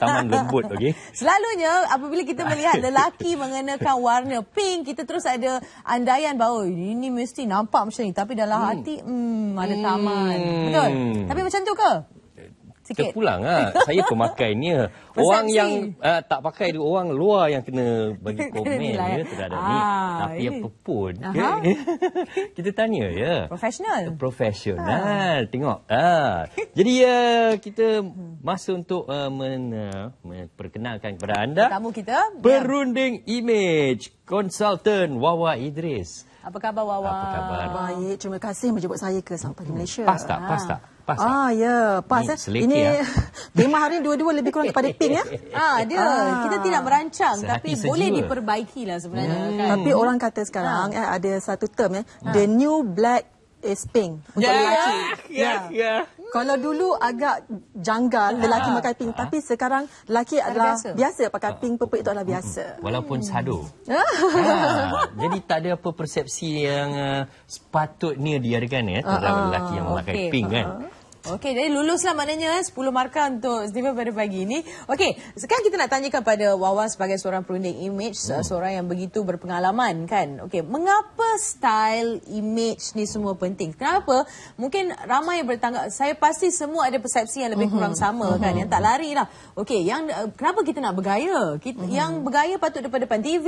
taman lembut okey. Selalunya apabila kita melihat lelaki mengenakan warna pink, kita terus ada andaian bahawa ini mesti nampak macam ni tapi dalam hmm. hati hmm ada taman. Hmm. Betul? Tapi macam tu ke? Sikit. Terpulang lah. Saya pemakainya. orang yang uh, tak pakai tu orang luar yang kena bagi komen ya terhadap ah, ni. Tapi apa pun. Ya. kita tanya ya. Profesional. Profesional. Ah. Tengok. Ah. Jadi uh, kita masuk untuk uh, men, uh, memperkenalkan kepada anda. Tamu kita. Berunding ya. Image Consultant Wawa Idris. Apa khabar Wawa? Apa khabar? Baik, terima kasih menjemput saya ke Sabtu Malaysia. Pas tak? Pas tak? Pas ah, ya, pas. Ini, ini ya. tema hari dua-dua lebih kurang kepada pink ya. Ah, dia ah. kita tidak merancang Sehati tapi sejiwa. boleh diperbaiki lah sebenarnya. Hmm. Kan? Tapi orang kata sekarang ah. eh, ada satu term ya, ah. the new black is pink untuk yeah, lelaki. Yeah, yeah. yeah. Kalau dulu agak janggal lelaki ah, pakai pink, ah, tapi sekarang lelaki adalah biasa. biasa pakai pink purple itu adalah biasa. Walaupun hmm. sado. ah, jadi tak ada apa persepsi yang uh, sepatutnya diadakan ya terhadap uh, lelaki yang memakai okay. pink kan. Uh. Okey, jadi luluslah maknanya 10 eh, markah untuk Steven pada pagi ini. Okey, sekarang kita nak tanyakan pada Wawan sebagai seorang perunding image, hmm. seorang yang begitu berpengalaman kan. Okey, mengapa style image ni semua penting? Kenapa? Mungkin ramai yang saya pasti semua ada persepsi yang lebih hmm. kurang sama uh-huh. kan, yang tak lari lah. Okey, yang uh, kenapa kita nak bergaya? Kita, uh-huh. Yang bergaya patut depan depan TV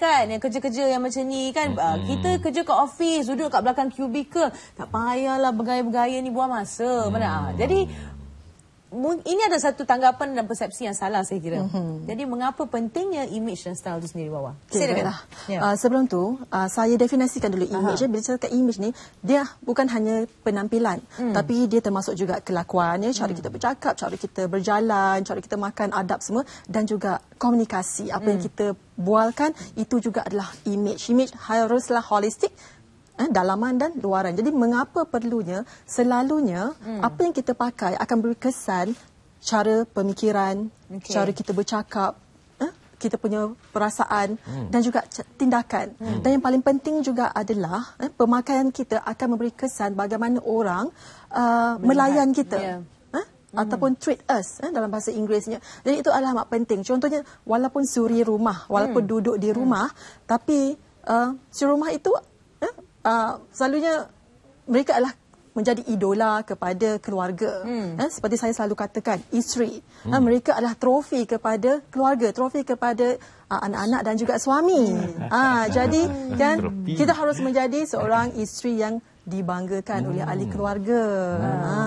kan, yang kerja-kerja yang macam ni kan. Uh-huh. kita kerja kat office, duduk kat belakang cubicle, tak payahlah bergaya-bergaya ni buang masa mana. Hmm. Jadi ini ada satu tanggapan dan persepsi yang salah saya kira. Mm-hmm. Jadi mengapa pentingnya image dan style itu sendiri bawah? Okay, Silakan. Yeah. Uh, sebelum tu uh, saya definisikan dulu image. Aha. Bila cakap image ni dia bukan hanya penampilan mm. tapi dia termasuk juga kelakuan ya, cara mm. kita bercakap, cara kita berjalan, cara kita makan, adab semua dan juga komunikasi. Apa mm. yang hmm. kita bualkan itu juga adalah image. Image haruslah holistik eh, dalaman dan luaran. Jadi mengapa perlunya selalunya hmm. apa yang kita pakai akan berkesan cara pemikiran, okay. cara kita bercakap, eh, kita punya perasaan hmm. dan juga tindakan. Hmm. Dan yang paling penting juga adalah eh, pemakaian kita akan memberi kesan bagaimana orang uh, melayan kita. Yeah. Hmm. ataupun treat us eh, dalam bahasa Inggerisnya. Jadi itu adalah amat penting. Contohnya walaupun suri rumah, walaupun hmm. duduk di rumah, hmm. tapi uh, suri rumah itu uh, selalunya mereka adalah menjadi idola kepada keluarga. Hmm. Eh, seperti saya selalu katakan, isteri. Hmm. Eh, mereka adalah trofi kepada keluarga, trofi kepada uh, anak-anak dan juga suami. Hmm. Uh, jadi kan kita harus menjadi seorang isteri yang dibanggakan hmm. oleh ahli keluarga. Hmm. Ha.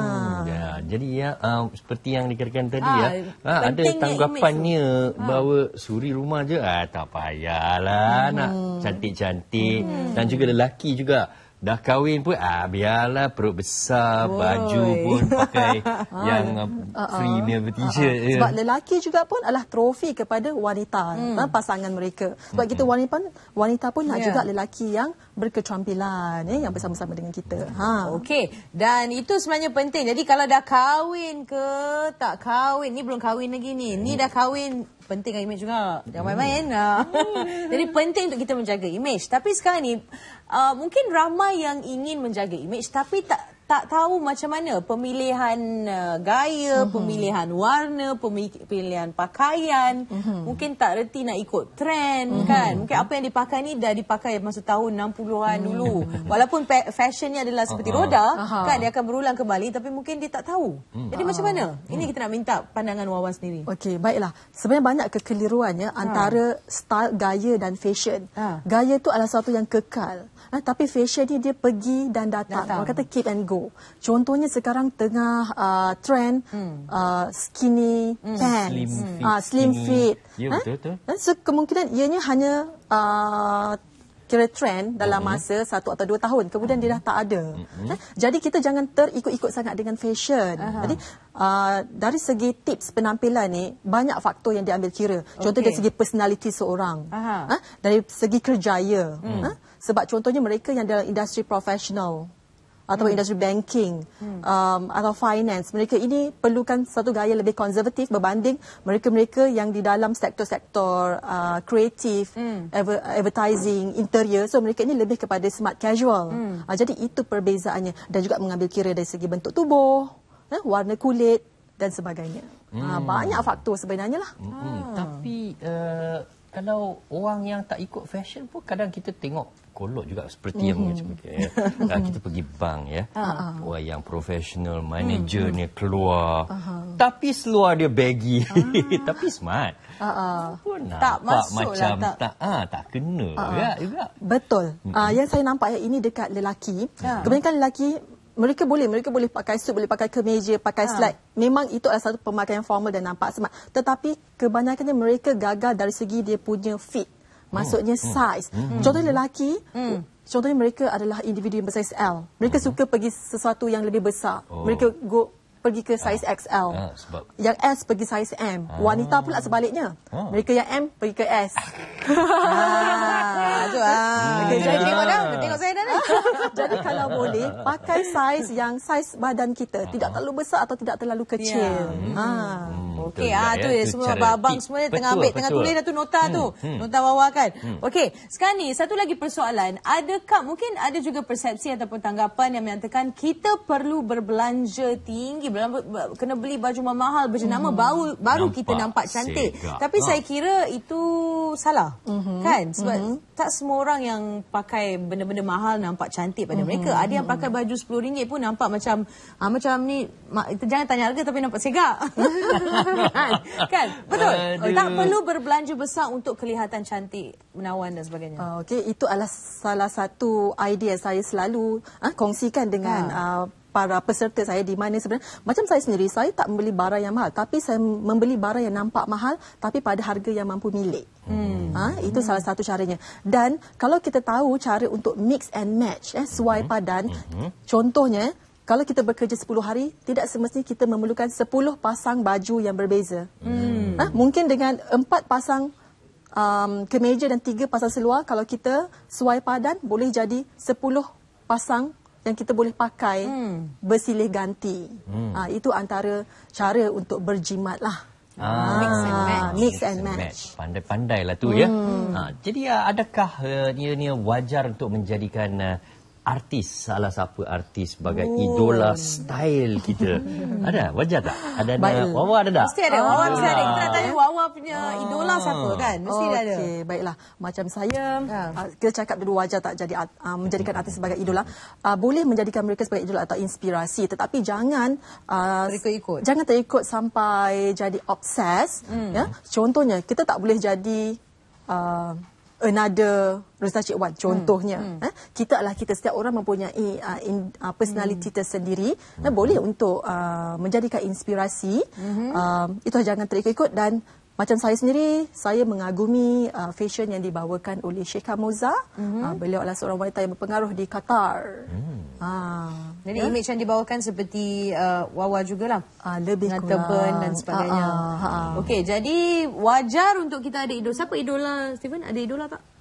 Jadi ya uh, seperti yang dikatakan tadi ha, ya, ha, ada tanggapannya ha. bahawa suri rumah je ah tak payahlah hmm. nak cantik-cantik hmm. dan juga lelaki juga dah kahwin pun ah biarlah perut besar Oi. baju pun pakai yang uh, uh, free uh, t-shirt uh, uh. sebab lelaki juga pun adalah trofi kepada wanita hmm. uh, pasangan mereka sebab hmm. kita wanita pun wanita pun nak yeah. juga lelaki yang berketerampilan eh yang bersama-sama dengan kita ha okey dan itu sebenarnya penting jadi kalau dah kahwin ke tak kahwin ni belum kahwin lagi ni ni dah kahwin penting image juga. Jangan main-main. Hmm. Jadi penting untuk kita menjaga image. Tapi sekarang ni uh, mungkin ramai yang ingin menjaga image tapi tak tak tahu macam mana pemilihan uh, gaya, uh-huh. pemilihan warna, pemilihan pakaian. Uh-huh. Mungkin tak reti nak ikut trend uh-huh. kan. Mungkin apa yang dipakai ni dah dipakai masa tahun 60-an uh-huh. dulu. Walaupun fashionnya adalah seperti uh-huh. roda, uh-huh. kan dia akan berulang kembali tapi mungkin dia tak tahu. Uh-huh. Jadi macam mana? Ini kita nak minta pandangan Wawan sendiri. Okey, baiklah. Sebenarnya banyak kekeliruannya uh-huh. antara style gaya dan fashion. Uh-huh. Gaya itu adalah sesuatu yang kekal. Ha, tapi fashion ni dia pergi dan datang. datang. Orang kata keep and go. Contohnya sekarang tengah uh, trend hmm. uh, skinny hmm. pants. Slim fit. Uh, slim fit. Ya, ha? betul, betul. So, kemungkinan ianya hanya uh, kira trend dalam hmm. masa satu atau dua tahun. Kemudian hmm. dia dah tak ada. Hmm. Ha? Jadi kita jangan terikut-ikut sangat dengan fashion. Aha. Jadi uh, dari segi tips penampilan ni, banyak faktor yang diambil kira. Contoh okay. dari segi personality seorang. Ha? Dari segi kerjaya. Hmm. Ha? sebab contohnya mereka yang dalam industri profesional atau hmm. industri banking hmm. um, atau finance mereka ini perlukan satu gaya lebih konservatif berbanding mereka-mereka yang di dalam sektor-sektor uh, kreatif hmm. advertising interior so mereka ini lebih kepada smart casual hmm. uh, jadi itu perbezaannya dan juga mengambil kira dari segi bentuk tubuh eh, warna kulit dan sebagainya Ha, banyak faktor sebenarnya lah. Hmm. Tapi uh, kalau orang yang tak ikut fashion pun kadang kita tengok kolot juga seperti yang macam okay, ya. kita pergi bank ya. Orang yang profesional, manager ni keluar. Tapi seluar dia baggy. tapi smart. Pun Tak masuk lah, macam tak- tak ah tak kena ya juga. Betul. Uh, yang saya nampak yang ini dekat lelaki. Ha. Kebanyakan lelaki mereka boleh mereka boleh pakai suit, boleh pakai kemeja, pakai Ha. slide. Memang itu adalah satu pemakaian formal dan nampak smart. Tetapi kebanyakannya mereka gagal dari segi dia punya fit. Maksudnya size. Contohnya lelaki, contohnya mereka adalah individu yang bersaiz L. Mereka suka pergi sesuatu yang lebih besar. Oh. Mereka go pergi ke saiz XL. Ah, sebab- Yang S pergi saiz M. Wanita pula sebaliknya. Ah. Mereka yang M pergi ke S. Ah, tu ah. Okey, Saya jadi- tengok dah, tengok saya. Jadi kalau boleh pakai saiz yang saiz badan kita tidak terlalu besar atau tidak terlalu kecil. Ya. Ha. Okey, Betul ah juga, tu ya. ya semua cara abang-abang tip. semua dia tengah Betul, ambil, tengah betul. tulis dah tu nota tu. Nota Wawa kan. Okey, sekarang ni satu lagi persoalan, adakah mungkin ada juga persepsi ataupun tanggapan yang menyatakan kita perlu berbelanja tinggi, kena beli baju mahal berjenama baru baru Nampak kita nampak cantik. segak. Tapi Ha. saya kira itu salah. Kan? Sebab tak semua orang yang pakai benda-benda mahal nampak cantik pada mereka. Ada yang pakai baju RM10 pun nampak macam ah, macam ni jangan tanya harga tapi nampak segak. kan? kan? Betul. Aduh. Tak perlu berbelanja besar untuk kelihatan cantik, menawan dan sebagainya. Uh, Okey, itu adalah salah satu idea saya selalu uh, kongsikan dengan Ha. uh, para peserta saya di mana sebenarnya macam saya sendiri saya tak membeli barang yang mahal tapi saya membeli barang yang nampak mahal tapi pada harga yang mampu milik. Hmm. Ha, itu salah satu caranya. Dan kalau kita tahu cara untuk mix and match eh sesuai padan contohnya kalau kita bekerja 10 hari, tidak semestinya kita memerlukan 10 pasang baju yang berbeza. Hmm. Ha, mungkin dengan 4 pasang um, kemeja dan tiga pasang seluar kalau kita suai padan boleh jadi 10 pasang yang kita boleh pakai hmm. bersilih ganti. Hmm. Ha, itu antara cara untuk berjimat lah. Ah, Mix and match. Mix and match. Pandai-pandai lah tu ya. Ha, jadi adakah uh, ni, ni wajar untuk menjadikan uh, artis salah satu artis sebagai oh. idola style kita? ada wajar tak? Ada ada. Wawa ada tak? Mesti ada. Wawa mesti ada. Kita nak tanya Wawa punya idola siapa kan? Mesti dia ada. Okey, baiklah. Macam saya, Ha. uh, kita cakap dulu wajar tak jadi uh, menjadikan artis sebagai idola. Uh, boleh menjadikan mereka sebagai idola atau inspirasi, tetapi jangan uh, Terikut-ikut. Jangan terikut sampai jadi obses. Hmm. Ya, contohnya kita tak boleh jadi uh, another Rosita Cik Wan contohnya Hmm. eh, kita adalah kita setiap orang mempunyai uh, in, uh, personality Hmm. tersendiri eh, boleh untuk uh, menjadikan inspirasi Hmm. uh, itu jangan terikut-ikut dan macam saya sendiri, saya mengagumi uh, fashion yang dibawakan oleh Sheikha Moza. Mm-hmm. Uh, beliau adalah seorang wanita yang berpengaruh di Qatar. Mm. Uh, Jadi ya? image yang dibawakan seperti uh, Wawa jugalah. Ah, lebih Dengan kurang. turban dan sebagainya. Ah, ah, ah. Okey, jadi wajar untuk kita ada idola. Siapa idola, Steven? Ada idola tak?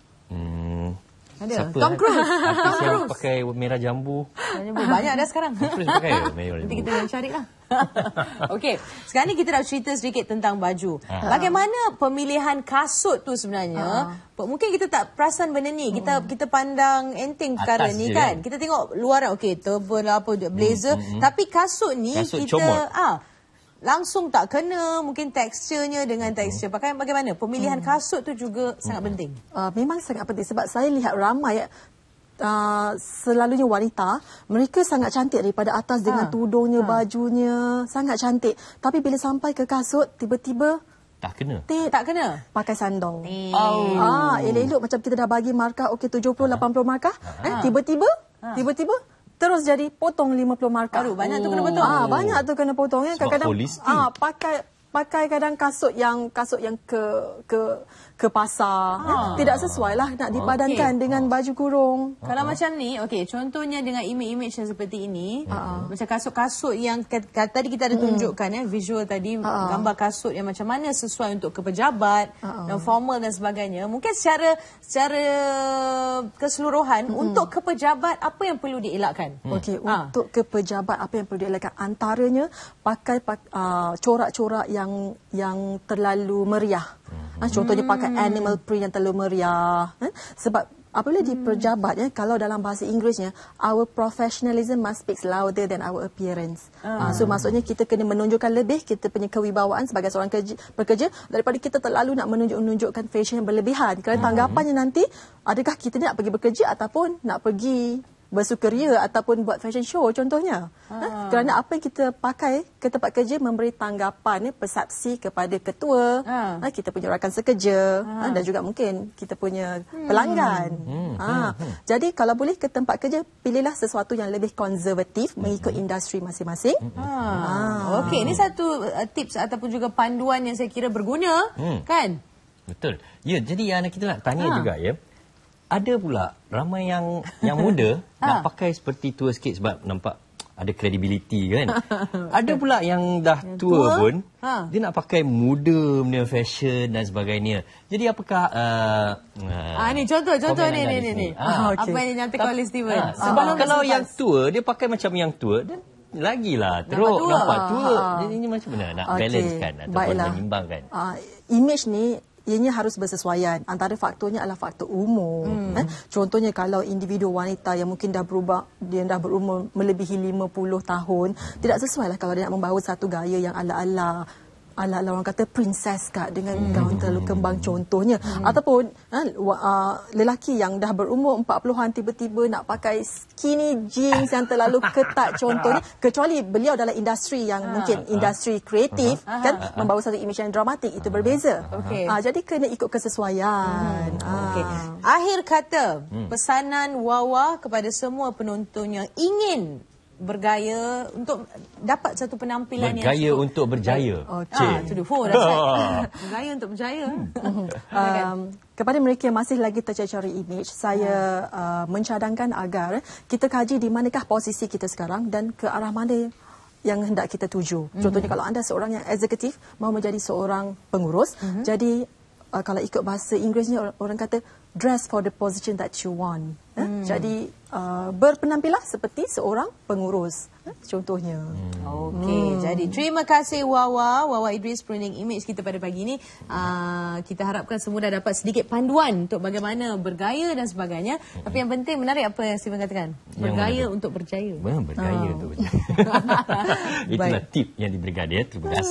Hmm. Ada. Siapa, Tom? Cruise. Tom Cruise. pakai merah jambu. Banyak dah sekarang. Tom Cruise pakai merah Nanti jambu? kita yang cari lah. Okey, sekarang ni kita dah cerita sedikit tentang baju. Ha. Bagaimana pemilihan kasut tu sebenarnya? Mungkin kita tak perasan benda ni. Kita kita pandang enteng perkara Atas ni je kan. kan? Kita tengok luaran okey, turban lah apa blazer, tapi kasut ni Kasut kita comot. ah langsung tak kena mungkin teksturnya dengan tekstur pakaian bagaimana? Pemilihan kasut tu juga sangat penting. Uh, memang sangat penting sebab saya lihat ramai uh, selalunya wanita mereka sangat cantik daripada atas dengan Ha. tudungnya bajunya. Sangat cantik. Tapi bila sampai ke kasut tiba-tiba Tak kena. tit, tak kena? Pakai sandal. Oh. Ah, elok-elok macam kita dah bagi markah okey 70 80 markah eh tiba-tiba tiba-tiba terus jadi potong 50 markah. Aduh, banyak tu kena potong. Ah, banyak tu kena potong ya. Sebab Kadang-kadang ah pakai pakai kadang kasut yang kasut yang ke ke ke pasar eh, tidak sesuai lah nak dipadankan Okey. dengan baju kurung. Kalau macam ni, okey, contohnya dengan image-image yang seperti ini, macam kasut-kasut yang tadi kita ada tunjukkan ya, visual tadi, gambar kasut yang macam mana sesuai untuk ke pejabat, dan formal dan sebagainya. Mungkin secara secara keseluruhan untuk ke pejabat apa yang perlu dielakkan? Okey, Ah. untuk ke pejabat apa yang perlu dilakukan antaranya pakai pak, uh, corak-corak yang yang terlalu meriah. Ha, contohnya pakai animal print yang terlalu meriah. Ha? Sebab apabila di pejabat ya kalau dalam bahasa Inggerisnya our professionalism must speak louder than our appearance. Uh, so maksudnya kita kena menunjukkan lebih kita punya kewibawaan sebagai seorang kerja, pekerja daripada kita terlalu nak menunjuk-menunjukkan fashion yang berlebihan. Kerana tanggapannya nanti adakah kita nak pergi bekerja ataupun nak pergi bersukaria ataupun buat fashion show contohnya. Ha. Kerana apa yang kita pakai ke tempat kerja memberi tanggapan ya, persepsi kepada ketua, ha. Ha, kita punya rakan sekerja ha. dan juga mungkin kita punya hmm. pelanggan. Hmm. Ha. Hmm. Jadi kalau boleh ke tempat kerja pilihlah sesuatu yang lebih konservatif hmm. mengikut industri masing-masing. Ha. Ha. Okey, ini satu uh, tips ataupun juga panduan yang saya kira berguna hmm. kan? Betul. Ya, jadi yang kita nak tanya ha. juga ya ada pula ramai yang yang muda ha. nak pakai seperti tua sikit sebab nampak ada credibility kan. ada pula yang dah yang tua, tua pun ha. dia nak pakai muda punya fashion dan sebagainya. Jadi apakah uh, ah ni contoh contoh ni ni ni. Ah, okay. Apa yang dinyatakan oleh Steven? Ah, sebab ah, kalau yang tua dia pakai macam yang tua dan lagilah teruk nampak, nampak tua. Ha. Jadi ini macam mana nak okay. balance kan ataupun menyimbangkan. Uh, image ni ianya harus bersesuaian. Antara faktornya adalah faktor umur. Hmm. Eh? Contohnya kalau individu wanita yang mungkin dah berubah, dia dah berumur melebihi 50 tahun, tidak sesuai lah kalau dia nak membawa satu gaya yang ala-ala ala-ala orang kata princess kak dengan hmm. gaun terlalu kembang contohnya hmm. ataupun ha, uh, lelaki yang dah berumur 40-an tiba-tiba nak pakai skinny jeans yang terlalu ketat contohnya kecuali beliau dalam industri yang ha. mungkin industri kreatif ha. kan ha. membawa satu image yang dramatik itu berbeza okay. uh, jadi kena ikut kesesuaian hmm. uh. okay. akhir kata hmm. pesanan Wawa kepada semua penonton yang ingin bergaya untuk dapat satu penampilan bergaya yang bergaya untuk berjaya. Oh, ah, to the full bergaya untuk berjaya. Hmm. um, kepada mereka yang masih lagi tercecari image, saya uh, mencadangkan agar kita kaji di manakah posisi kita sekarang dan ke arah mana yang hendak kita tuju. Mm-hmm. Contohnya kalau anda seorang yang eksekutif mahu menjadi seorang pengurus, mm-hmm. jadi uh, kalau ikut bahasa Inggerisnya orang, orang kata dress for the position that you want. Eh? Hmm. Jadi uh, berpenampilan seperti seorang pengurus. Eh? Contohnya. Hmm. Okey. Hmm. Jadi terima kasih Wawa, Wawa Idris branding image kita pada pagi ini. Uh, kita harapkan semua dah dapat sedikit panduan untuk bagaimana bergaya dan sebagainya. Hmm. Tapi yang penting menarik apa yang Steven katakan. Bergaya yang untuk berjaya. bergaya oh. untuk berjaya. Itulah tip yang diberikan dia. Terima kasih.